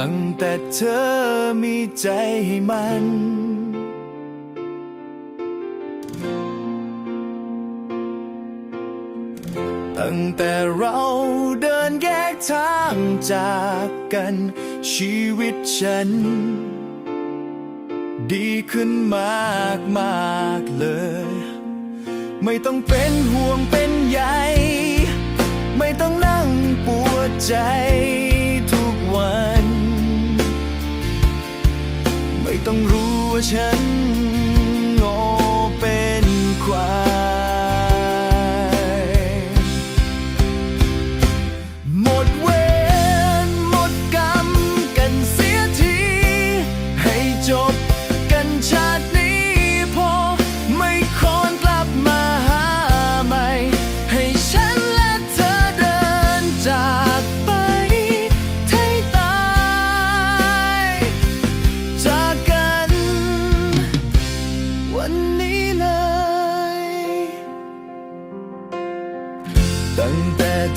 ตั้งแต่เธอมีใจให้มัน ตั้งแต่เราเดินแยกทางจากกัน ชีวิตฉัน ดีขึ้นมากมากเลย ไม่ต้องเป็นห่วงเป็นใยไม่ต้องนั่งปวดใจ ฉัน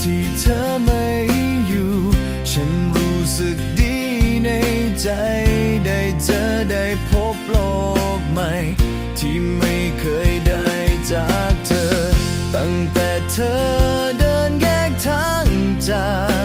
ที่เธอไม่อยู่ ฉันรู้สึกดีในใจ ได้เจอได้พบโลกใหม่ ที่ไม่เคยได้จากเธอ ตั้งแต่เธอเดินแยกทางจาก